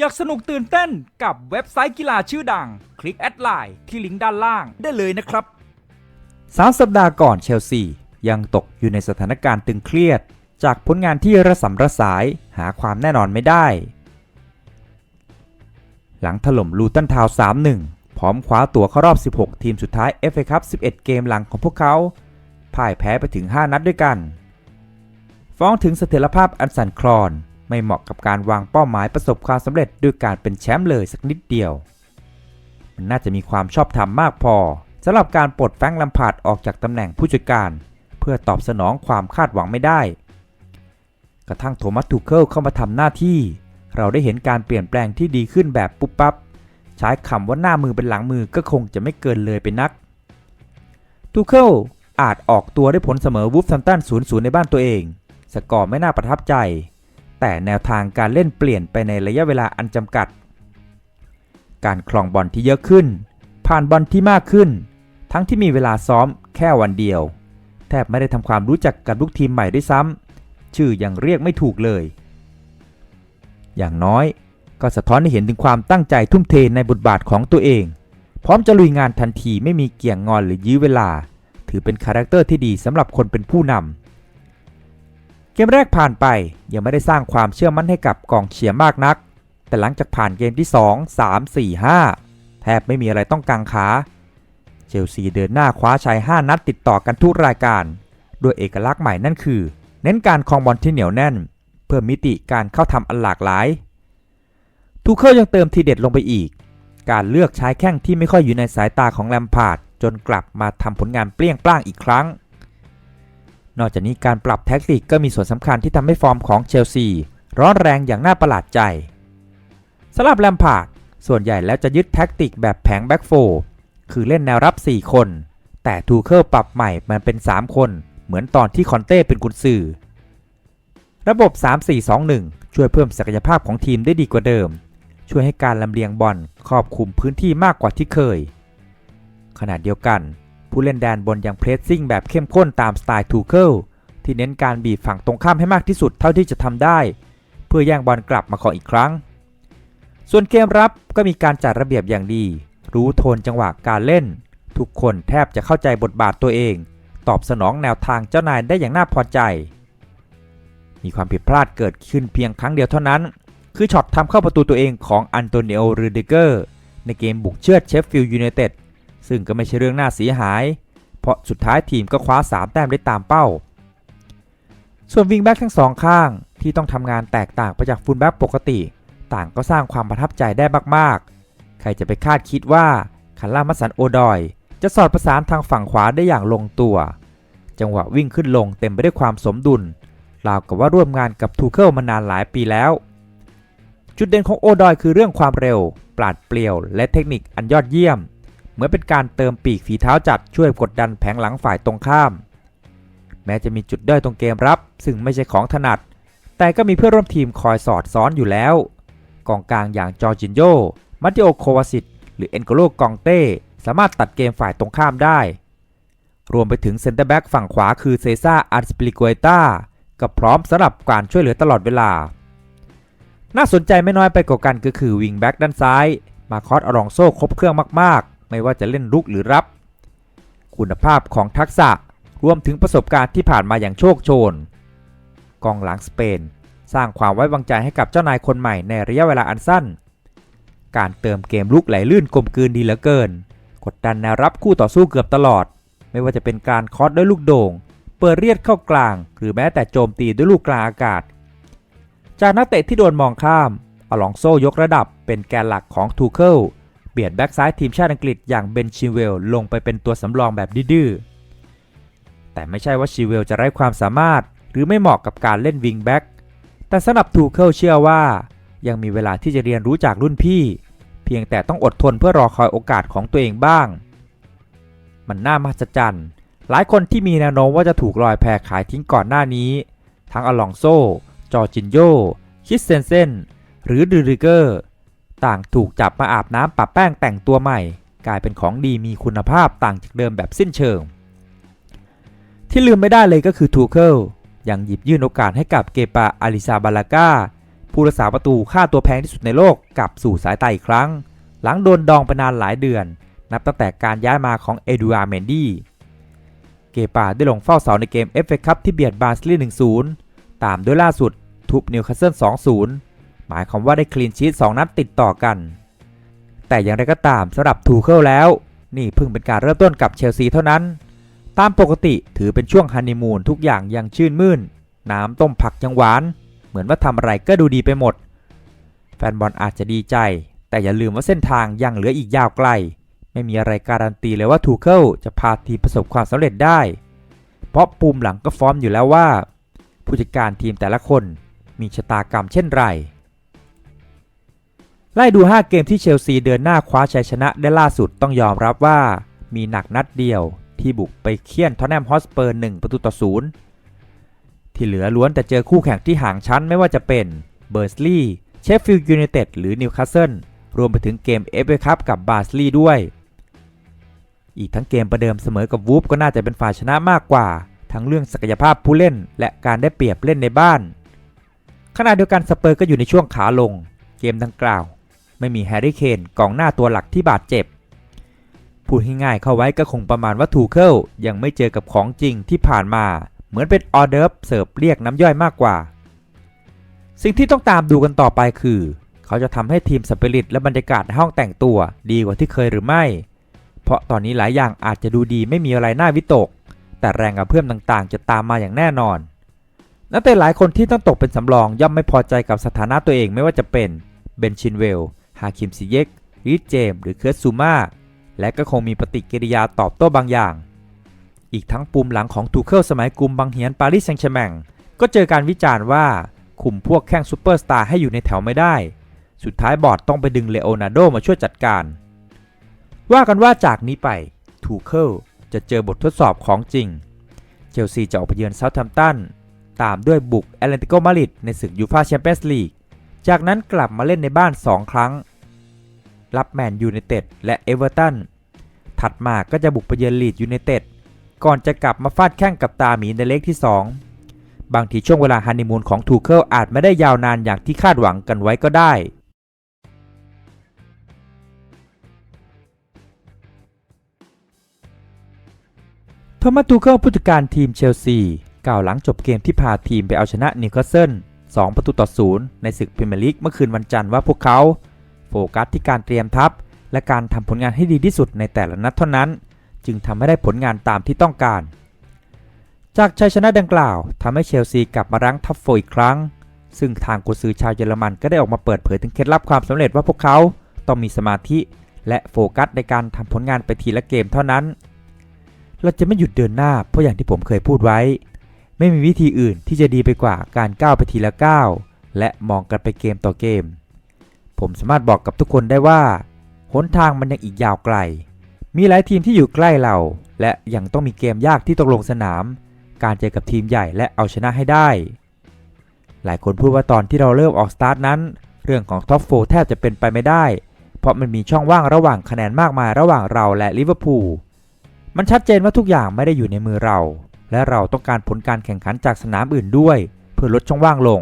อยากสนุกตื่นเต้นกับเว็บไซต์กีฬาชื่อดัง คลิกแอดไลน์ที่ลิงก์ด้านล่างได้เลยนะครับ 3 สัปดาห์ก่อนเชลซี ยังตกอยู่ในสถานการณ์ตึงเครียด จากผลงานที่ระสำระสายหาความแน่นอนไม่ได้ หลังถล่มลูตันทาวน์3-1 พร้อมคว้าตั๋วเข้ารอบ 16 ทีมสุดท้าย FA คัพ11 เกมหลังของพวกเขาพ่ายแพ้ไปถึง 5 นัดด้วยกัน ฟ้องถึงเสถียรภาพอันสั่นคลอน ไม่เหมาะกับการวางเป้าหมายประสบความสำเร็จด้วยการเป็นแชมป์เลยสักนิดเดียว มันน่าจะมีความชอบธรรมมากพอสำหรับการปลดแฟงลัมพาดออกจากตำแหน่งผู้จัดการ เพื่อตอบสนองความคาดหวังไม่ได้ กระทั่งโทมัสทูเคิลเข้ามาทำหน้าที่ เราได้เห็นการเปลี่ยนแปลงที่ดีขึ้นแบบปุ๊บปั๊บใช้คำว่าหน้ามือเป็นหลังมือก็คงจะไม่เกินเลยไปนักทูเคิลอาจออกตัวได้ผลเสมอวูฟแฮมป์ตัน0-0 ในบ้านตัวเอง สกอร์ไม่น่าประทับใจ แต่แนวทางการเล่นเปลี่ยนไปในระยะเวลาอันจำกัด การคลองบอลที่เยอะขึ้น ผ่านบอลที่มากขึ้น ทั้งที่มีเวลาซ้อมแค่วันเดียว แทบไม่ได้ทำความรู้จักกับลูกทีมใหม่ด้วยซ้ำชื่อยังเรียกไม่ถูกเลย อย่างน้อยก็สะท้อนให้เห็นถึงความตั้งใจทุ่มเทในบทบาทของตัวเอง พร้อมจะลุยงานทันทีไม่มีเกี่ยงงอนหรือยื้อเวลา ถือเป็นคาแรคเตอร์ที่ดีสำหรับคนเป็นผู้นำ เกมแรกผ่านไปยังไม่ได้สร้างความเชื่อมั่นให้กับกองเชียร์มากนัก แต่หลังจากผ่านเกมที่ 2 3 4 5 แทบไม่มีอะไรต้องกังขา เชลซีเดินหน้าคว้าชัย 5 นัดติดต่อกันทุกรายการ ด้วยเอกลักษณ์ใหม่นั่นคือ เน้นการครองบอลที่เหนียวแน่น เพื่อมิติการเข้าทำอันหลากหลาย ทูเคิลยังเติมทีเด็ดลงไปอีก การเลือกใช้แข้งที่ไม่ค่อยอยู่ในสายตาของแลมพาร์ดจนกลับมาทำผลงานเปรี้ยงปร้างอีกครั้ง นอกจากนี้การปรับแท็กติกก็มีส่วนสำคัญที่ทำให้ฟอร์มของเชลซีร้อนแรงอย่างน่าประหลาดใจสำหรับแลมพาร์ดส่วนใหญ่แล้วจะยึดแท็กติกแบบแผงแบ็กโฟคือเล่นแนวรับ 4 คน แต่ทูเคิลปรับใหม่มันเป็น 3 คน เหมือนตอนที่คอนเต้เป็นกุนซือ ระบบ 3-4-2-1 ช่วยเพิ่มศักยภาพของทีมได้ดีกว่าเดิม ช่วยให้การลำเลียงบอลครอบคลุมพื้นที่มากกว่าที่เคย ขณะเดียวกัน ผู้เล่นแดนบนยังเพรสซิ่งแบบเข้มข้นตามสไตล์ทูเคิลที่เน้นการบีบฝั่งตรงข้ามให้มากที่สุดเท่าที่จะทำได้ เพื่อแย่งบอลกลับมาขออีกครั้ง ส่วนเกมรับก็มีการจัดระเบียบอย่างดี รู้โทนจังหวะการเล่น ทุกคนแทบจะเข้าใจบทบาทตัวเอง ตอบสนองแนวทางเจ้านายได้อย่างน่าพอใจ มีความผิดพลาดเกิดขึ้นเพียงครั้งเดียวเท่านั้น คือช็อตทำเข้าประตูตัวเองของอันโตนิโอรูดิเกอร์ในเกมบุกเชือดเชฟฟิลด์ยูไนเต็ด ซึ่งก็ไม่ใช่เรื่องน่าเสียหาย เพราะสุดท้ายทีมก็คว้า 3 แต้มได้ตามเป้า ส่วนวิงแบ็กทั้งสองข้างที่ต้องทำงานแตกต่างไปจากฟูลแบ็กปกติ ต่างก็สร้างความประทับใจได้มากๆ ใครจะไปคาดคิดว่าคันล่ามัสสันโอดอย จะสอดประสานทางฝั่งขวาได้อย่างลงตัว จังหวะวิ่งขึ้นลงเต็มไปด้วยความสมดุลราวกับว่าร่วมงานกับทูเคิลมานานหลายปีแล้ว จุดเด่นของโอดอยคือเรื่องความเร็ว ปราดเปรียว และเทคนิคอันยอดเยี่ยม เหมือนเป็นการเติมปีกฝีเท้าจัดช่วยกดดันแผงหลังฝ่ายตรงข้าม แม้จะมีจุดด้อยตรงเกมรับ ซึ่งไม่ใช่ของถนัด แต่ก็มีเพื่อนร่วมทีมคอยสอดซ้อนอยู่แล้ว กองกลางอย่างจอร์จินโยมัตติโอโควาสิตหรือเอ็นโกโลกองเต้สามารถตัดเกมฝ่ายตรงข้ามได้ รวมไปถึงเซนเตอร์แบ็กฝั่งขวาคือเซซ่าอาร์สปิลิก u ตาก็พร้อมสำหรับการช่วยเหลือตลอดเวลา น่าสนใจไม่น้อยไปกว่ากันก็คือวิงแบ็กด้านซ้าย มาคอสอรองโซ่ครบเครื่องมากๆ ไม่ว่าจะเล่นลุกหรือรับ คุณภาพของทักษะรวมถึงประสบการณ์ที่ผ่านมาอย่างโชคโชน กองหลังสเปน สร้างความไว้วางใจให้กับเจ้านายคนใหม่ในระยะเวลาอันสั้น การเติมเกมลุกไหลลื่นกลมกลืนดีเหลือเกิน กดดันแนวรับคู่ต่อสู้เกือบตลอด ไม่ว่าจะเป็นการคอสด้วยลูกโด่ง เปิดเรียดเข้ากลาง หรือแม้แต่โจมตีด้วยลูกกลางอากาศ จากนักเตะที่โดนมองข้ามอลองโซยกระดับเป็นแกนหลักของทูเคิล เบียดแบ็กซ้ายทีมชาติอังกฤษอย่างเบนชิเวลลงไปเป็นตัวสำรองแบบดื้อแต่ไม่ใช่ว่าชิเวลจะไร้ความสามารถ หรือไม่เหมาะกับการเล่นวิงแบ็กแต่สำหรับทูเคิลเชื่อว่า ยังมีเวลาที่จะเรียนรู้จากรุ่นพี่ เพียงแต่ต้องอดทนเพื่อรอคอยโอกาสของตัวเองบ้าง มันน่ามหัศจรรย์ หลายคนที่มีแนวโน้มว่าจะถูกลอยแพขายทิ้งก่อนหน้านี้ ทั้งอลองโซ จอจินโย คิสเซนเซน หรือดูริเกอร์ ต่างถูกจับมาอาบน้ำปะแป้งแต่งตัวใหม่ กลายเป็นของดีมีคุณภาพต่างจากเดิมแบบสิ้นเชิง ที่ลืมไม่ได้เลยก็คือทูเคิลยังหยิบยื่นโอกาสให้กับเกปาอาริซาบาลากาผู้รักษาประตูค่าตัวแพงที่สุดในโลกกลับสู่สายตาอีกครั้ง หลังโดนดองไปนานหลายเดือน นับตั้งแต่การย้ายมาของเอดูอาร์เมนดี้เกปาได้ลงเฝ้าเสาในเกม FA คัพที่เบียดบาร์สลีย์1-0 ตามด้วยล่าสุดทุบนิวคาสเซิล2-0 หมายความว่าได้คลีนชีต2นัดติดต่อกัน แต่อย่างไรก็ตามสำหรับทูเคิลแล้ว นี่เพิ่งเป็นการเริ่มต้นกับเชลซีเท่านั้น ตามปกติถือเป็นช่วงฮันนีมูนทุกอย่างยังชื่นมื่น น้ำต้มผักยังหวาน เหมือนว่าทำอะไรก็ดูดีไปหมด แฟนบอลอาจจะดีใจ แต่อย่าลืมว่าเส้นทางยังเหลืออีกยาวไกล ไม่มีอะไรการันตีเลยว่าทูเคิลจะพาทีมประสบความสำเร็จได้ เพราะปูมหลังก็ฟอร์มอยู่แล้วว่า ผู้จัดการทีมแต่ละคนมีชะตากรรมเช่นไร ไล่ดู 5 เกมที่เชลซีเดินหน้าคว้าชัยชนะได้ล่าสุดต้องยอมรับว่า มีหนักนัดเดียวที่บุกไปเคี่ยนทอตแนมฮอสเปอร์ 1 ประตูต่อศูนย์ที่เหลือล้วนแต่เจอคู่แข่งที่ห่างชั้นไม่ว่าจะเป็นเบอร์สลีย์เชฟฟิลด์ยูไนเต็ดหรือนิวคาสเซิลรวมไปถึงเกมเอฟเอคัพกับบาสลีย์ด้วย อีกทั้งเกมประเดิมเสมอกับวูฟก็น่าจะเป็นฝ่ายชนะมากกว่า ทั้งเรื่องศักยภาพผู้เล่นและการได้เปรียบเล่นในบ้านขณะเดียวกันสเปอร์ก็อยู่ในช่วงขาลง เกมดังกล่าว ไม่มีแฮร์รี่เคนกองหน้าตัวหลักที่บาดเจ็บ พูดง่ายๆเข้าไว้ก็คงประมาณว่าทูเคิลยังไม่เจอกับของจริงที่ผ่านมา เหมือนเป็นออเดิร์ฟเสิร์ฟเรียกน้ำย่อยมากกว่า สิ่งที่ต้องตามดูกันต่อไปคือ เขาจะทำให้ทีมสปิริตและบรรยากาศในห้องแต่งตัวดีกว่าที่เคยหรือไม่ เพราะตอนนี้หลายอย่างอาจจะดูดีไม่มีอะไรน่าวิตก แต่แรงกระเพื่อมต่างๆ จะตามมาอย่างแน่นอนนักเตะหลายคนที่ต้องตกเป็นสำรองย่อมไม่พอใจกับสถานะตัวเองไม่ว่าจะเป็นเบนชินเวล ฮาคิมซิเยกรีดเจม หรือเคิร์ตซูมาและก็คงมีปฏิกิริยาตอบโต้บางอย่าง อีกทั้งปุ่มหลังของทูเคิลสมัยกลุ่มบางเฮียนปารีสแซงต์แชร์แมงก็เจอการวิจารณ์ว่าคุมพวกแข้งซูเปอร์สตาร์ให้อยู่ในแถวไม่ได้ สุดท้ายบอร์ดต้องไปดึงเลโอนาร์โดมาช่วยจัดการ ว่ากันว่าจากนี้ไปทูเคิลจะเจอบททดสอบของจริง เชลซีจะออกไปเยือนเซาท์แฮมป์ตัน ตามด้วยบุกแอตเลติโกมาดริดในศึกยูฟ่าแชมเปี้ยนส์ลีก จากนั้นกลับมาเล่นในบ้าน 2 ครั้ง รับแมนยูไนเต็ดและเอเวอร์ตัน ถัดมาก็จะบุกไปเยือนลีดยูไนเต็ด ก่อนจะกลับมาฟาดแข้งกับตาหมีในเล็กที่ 2 บางทีช่วงเวลาฮันนีมูนของทูเคิลอาจไม่ได้ยาวนานอย่างที่คาดหวังกันไว้ก็ได้โทมัสทูเคิลผู้จัดการทีมเชลซีกล่าวหลังจบเกมที่พาทีมไปเอาชนะนิวคาสเซิล 2 ประตูต่อศูนย์ในศึกพรีเมียร์ลีกเมื่อคืนวันจันทร์ว่าพวกเขาโฟกัสที่การเตรียมทัพ และการทำผลงานให้ดีที่สุดในแต่ละนัดเท่านั้น จึงทำให้ได้ผลงานตามที่ต้องการ จากชัยชนะดังกล่าวทำให้เชลซีกลับมารั้งท็อปโฟอีกครั้ง ซึ่งทางกุซือชาวเยอรมันก็ได้ออกมาเปิดเผยถึงเคล็ดลับความสำเร็จว่าพวกเขาต้องมีสมาธิ และโฟกัสในการทำผลงานไปทีละเกมเท่านั้น เราจะไม่หยุดเดินหน้าเพราะอย่างที่ผมเคยพูดไว้ ไม่มีวิธีอื่นที่จะดีไปกว่าการก้าวไปทีละก้าวและมองกันไปเกมต่อเกม ผมสามารถบอกกับทุกคนได้ว่าหนทางมันยังอีกยาวไกล มีหลายทีมที่อยู่ใกล้เรา และยังต้องมีเกมยากที่ต้องลงสนาม การเจอกับทีมใหญ่และเอาชนะให้ได้ หลายคนพูดว่าตอนที่เราเริ่มออกสตาร์ทนั้น เรื่องของท็อปโฟแทบจะเป็นไปไม่ได้ เพราะมันมีช่องว่างระหว่างคะแนนมากมายระหว่างเราและลิเวอร์พูล มันชัดเจนว่าทุกอย่างไม่ได้อยู่ในมือเรา และเราต้องการผลการแข่งขันจากสนามอื่นด้วย เพื่อลดช่องว่างลง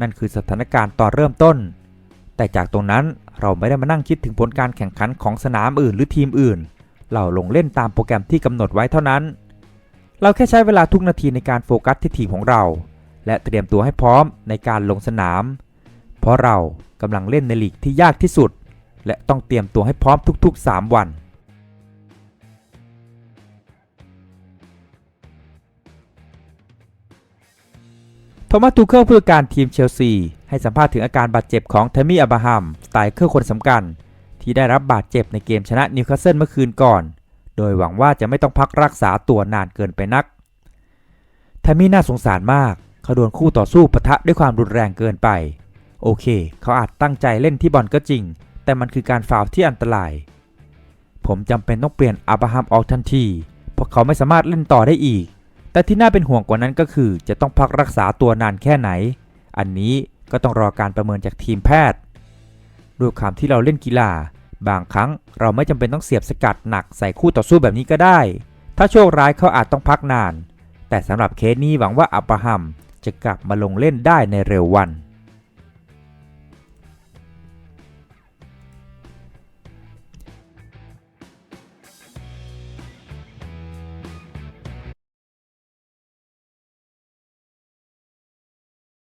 นั่นคือสถานการณ์ตอนเริ่มต้น แต่จากตรงนั้นเราไม่ได้มานั่งคิดถึงผลการแข่งขันของสนามอื่นหรือทีมอื่น เราลงเล่นตามโปรแกรมที่กำหนดไว้เท่านั้น เราแค่ใช้เวลาทุกนาทีในการโฟกัสที่ทีมของเรา และเตรียมตัวให้พร้อมในการลงสนาม เพราะเรากำลังเล่นในลีกที่ยากที่สุด และต้องเตรียมตัวให้พร้อมทุกๆ 3 วัน โทมัสทูเคิลผู้จัดการทีมเชลซี ให้สัมภาษณ์ถึงอาการบาดเจ็บของเทมมี่อับราฮัมสไตล์เคอร์คนสำคัญ ที่ได้รับบาดเจ็บในเกมชนะนิวคาสเซิลเมื่อคืนก่อน โดยหวังว่าจะไม่ต้องพักรักษาตัวนานเกินไปนักเทมมี่น่าสงสารมากเขาโดนคู่ต่อสู้ปะทะด้วยความรุนแรงเกินไป โอเค เขาอาจตั้งใจเล่นที่บอลก็จริง แต่มันคือการฟาวที่อันตราย ผมจำเป็นต้องเปลี่ยนอับราฮัมออกทันที เพราะเขาไม่สามารถเล่นต่อได้อีก แต่ที่น่าเป็นห่วงกว่านั้นก็คือ จะต้องพักรักษาตัวนานแค่ไหน อันนี้ก็ต้องรอการประเมินจากทีมแพทย์ด้วยความที่เราเล่นกีฬา บางครั้งเราไม่จำเป็นต้องเสียบสกัดหนักใส่คู่ต่อสู้แบบนี้ก็ได้ ถ้าโชคร้ายเขาอาจต้องพักนาน แต่สำหรับเคสนี้หวังว่าอับราฮัมจะกลับมาลงเล่นได้ในเร็ววัน